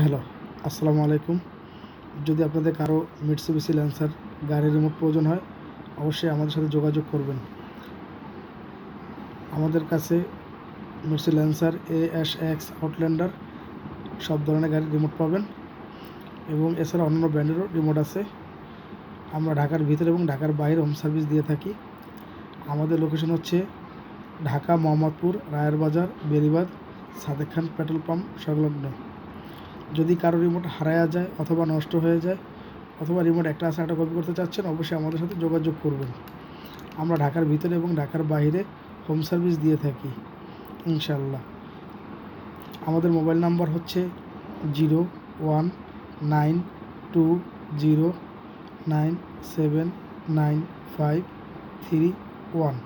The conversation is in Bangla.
হ্যালো, আসসালামু আলাইকুম। যদি আপনাদের কারও মিটসুবিসি ল্যান্সার গাড়ির রিমোট প্রয়োজন হয়, অবশ্যই আমাদের সাথে যোগাযোগ করবেন। আমাদের কাছে Mitsubishi Lancer A S X Outlander সব ধরনের গাড়ির রিমোট পাবেন এবং এছাড়া অন্যান্য ব্র্যান্ডেরও রিমোট আছে। আমরা ঢাকার ভিতরে এবং ঢাকার বাইরে হোম সার্ভিস দিয়ে থাকি। আমাদের লোকেশন হচ্ছে ঢাকা, মোহাম্মদপুর রায়ের বাজার বেরিবাদ সাদেক খান পেট্রোল পাম্প সংলগ্ন। যদি কারও রিমোট হারায়া যায় অথবা নষ্ট হয়ে যায় অথবা রিমোট একটা আছে একটা কপি করতে চাচ্ছেন, অবশ্যই আমাদের সাথে যোগাযোগ করবেন। আমরা ঢাকার ভিতরে এবং ঢাকার বাইরে হোম সার্ভিস দিয়ে থাকি ইনশাল্লাহ আমাদের মোবাইল নাম্বার হচ্ছে zero one nine two zero nine seven nine five three one